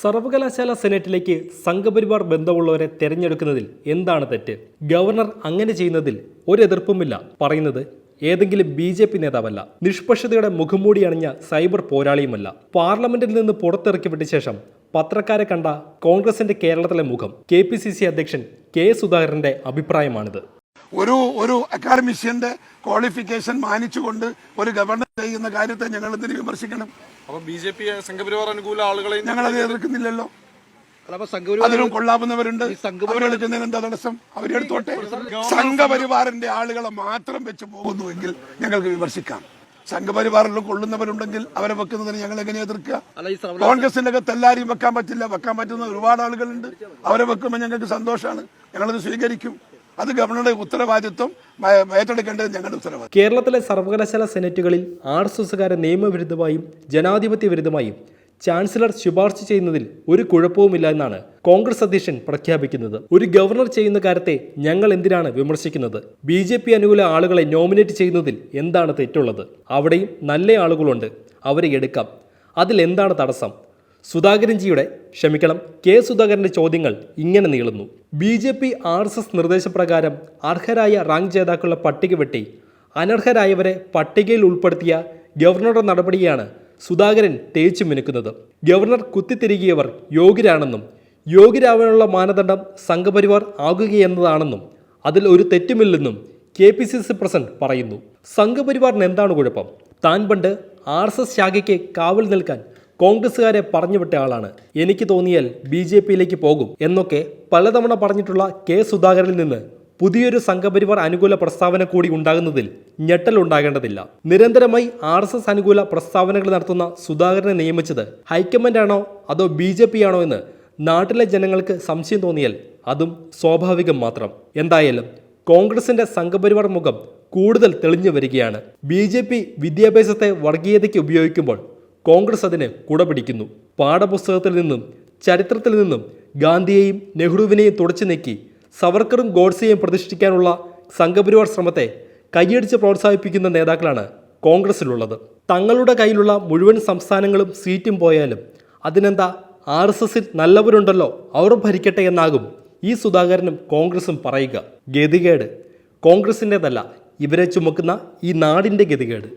സർവകലാശാല സെനറ്റിലേക്ക് സംഘപരിവാർ ബന്ധമുള്ളവരെ തെരഞ്ഞെടുക്കുന്നതിൽ എന്താണ് തെറ്റ്? ഗവർണർ അങ്ങനെ ചെയ്യുന്നതിൽ ഒരു എതിർപ്പുമില്ല. പറയുന്നത് ഏതെങ്കിലും ബി ജെ പി നേതാവല്ല. നിഷ്പക്ഷതയുടെ മുഖംമൂടി അണിഞ്ഞ സൈബർ പോരാളിയുമല്ല. പാർലമെന്റിൽ നിന്ന് പുറത്തിറക്കിവിട്ട ശേഷം പത്രക്കാരെ കണ്ട കോൺഗ്രസിന്റെ കേരളത്തിലെ മുഖം കെ പി സി സി അധ്യക്ഷൻ കെ സുധാകരന്റെ അഭിപ്രായമാണിത്. ഒരു ഒരു അക്കാഡമിഷ്യന്റെ ക്വാളിഫിക്കേഷൻ മാനിച്ചുകൊണ്ട് ഒരു ഗവർണർ ചെയ്യുന്ന കാര്യത്തെ ഞങ്ങൾ എന്തിനു വിമർശിക്കണം? അപ്പൊ ബി ജെ പി സംഘപരിവാർ അനുകൂല ആളുകളെ ഞങ്ങൾ അത് എതിർക്കുന്നില്ലല്ലോ. അതിലും കൊള്ളാവുന്നവരുണ്ട്. അവരെടുക്കുന്നതിന് എന്താ തടസ്സം? അവരെടുത്തോട്ടെ സംഘപരിവാറിന്റെ ആളുകളെ മാത്രം വെച്ച് പോകുന്നുവെങ്കിൽ ഞങ്ങൾക്ക് വിമർശിക്കാം. സംഘപരിവാറിൽ കൊള്ളുന്നവരുണ്ടെങ്കിൽ അവരെ വെക്കുന്നതിന് ഞങ്ങൾ എങ്ങനെ എതിർക്കുക? കോൺഗ്രസിന്റെ അകത്ത് എല്ലാവരെയും വെക്കാൻ പറ്റില്ല. വെക്കാൻ പറ്റുന്ന ഒരുപാട് ആളുകളുണ്ട്. അവരെ വെക്കുമ്പോൾ ഞങ്ങൾക്ക് സന്തോഷമാണ്. ഞങ്ങളത് സ്വീകരിക്കും. അത് ഗവർണറുടെ ഉത്തരവാദിത്വം ഏറ്റെടുക്കേണ്ടത് ഞങ്ങളുടെ ഉത്തരവാദിത്വം. കേരളത്തിലെ സർവകലാശാല സെനറ്റുകളിൽ ആർ എസ് നിയമവിരുദ്ധമായും ജനാധിപത്യ വിരുദ്ധമായും ചാൻസലർ ശുപാർശ ചെയ്യുന്നതിൽ ഒരു കുഴപ്പവുമില്ല എന്നാണ് കോൺഗ്രസ് അധ്യക്ഷൻ പ്രഖ്യാപിക്കുന്നത്. ഒരു ഗവർണർ ചെയ്യുന്ന കാര്യത്തെ ഞങ്ങൾ എന്തിനാണ് വിമർശിക്കുന്നത്? ബി ജെ പി അനുകൂല ആളുകളെ നോമിനേറ്റ് ചെയ്യുന്നതിൽ എന്താണ് തെറ്റുള്ളത്? അവിടെയും നല്ല ആളുകളുണ്ട്. അവരെ എടുക്കാം. അതിൽ എന്താണ് തടസ്സം? സുധാകരൻജിയുടെ ക്ഷമിക്കണം കെ സുധാകരന്റെ ചോദ്യങ്ങൾ ഇങ്ങനെ നീളുന്നു. B J P R S S നിർദ്ദേശപ്രകാരം അർഹരായ റാങ്ക് ജേതാക്കളുടെ പട്ടിക വെട്ടി. അനർഹരായവരെ പട്ടികയിൽ ഉൾപ്പെടുത്തിയ ഗവർണറുടെ നടപടിയാണ് സുധാകരൻ തേച്ചു മിനുക്കുന്നത്. ഗവർണർ കുത്തിത്തിരികിയവർ യോഗ്യരാണെന്നും യോഗ്യരാവാനുള്ള മാനദണ്ഡം സംഘപരിവാർ ആകുകയെന്നതാണെന്നും അതിൽ ഒരു തെറ്റുമില്ലെന്നും K P C C president പറയുന്നു. സംഘപരിവാറിന് എന്താണ് കുഴപ്പം? താൻ പണ്ട് ആർ എസ് എസ് ശാഖയ്ക്ക് കാവൽ നിൽക്കാൻ കോൺഗ്രസ്സുകാരെ പറഞ്ഞുവിട്ട ആളാണ്. എനിക്ക് തോന്നിയാൽ ബി ജെ പിയിലേക്ക് പോകും എന്നൊക്കെ പലതവണ പറഞ്ഞിട്ടുള്ള കെ സുധാകരനിൽ നിന്ന് പുതിയൊരു സംഘപരിവാർ അനുകൂല പ്രസ്താവന കൂടി ഉണ്ടാകുന്നതിൽ ഞെട്ടലുണ്ടാകേണ്ടതില്ല നിരന്തരമായി ആർ എസ് എസ് അനുകൂല പ്രസ്താവനകൾ നടത്തുന്ന സുധാകരനെ നിയമിച്ചത് ഹൈക്കമാൻഡാണോ അതോ ബി ജെ പി ആണോ എന്ന് നാട്ടിലെ ജനങ്ങൾക്ക് സംശയം തോന്നിയാൽ അതും സ്വാഭാവികം മാത്രം. എന്തായാലും കോൺഗ്രസിന്റെ സംഘപരിവാർ മുഖം കൂടുതൽ തെളിഞ്ഞു വരികയാണ്. ബി ജെ പി വിദ്യാഭ്യാസത്തെ വർഗീയതയ്ക്ക് ഉപയോഗിക്കുമ്പോൾ കോൺഗ്രസ് അതിന് കുടപിടിക്കുന്നു. പാഠപുസ്തകത്തിൽ നിന്നും ചരിത്രത്തിൽ നിന്നും ഗാന്ധിയെയും നെഹ്റുവിനെയും തുടച്ചു നീക്കി സവർക്കറും ഗോഡ്സെയും പ്രതിഷ്ഠിക്കാനുള്ള സംഘപരിവാർ ശ്രമത്തെ കൈയടിച്ച് പ്രോത്സാഹിപ്പിക്കുന്ന നേതാക്കളാണ് കോൺഗ്രസിലുള്ളത്. തങ്ങളുടെ കയ്യിലുള്ള മുഴുവൻ സംസ്ഥാനങ്ങളും സീറ്റും പോയാലും അതിനെന്താ ആർ എസ് എസിൽ നല്ലവരുണ്ടല്ലോ അവർ ഭരിക്കട്ടെ എന്നാകും ഈ സുധാകരനും കോൺഗ്രസും പറയുക. ഗതികേട്. കോൺഗ്രസിന്റെതല്ല ഇവരെ ചുമക്കുന്ന ഈ നാടിന്റെ ഗതികേട്.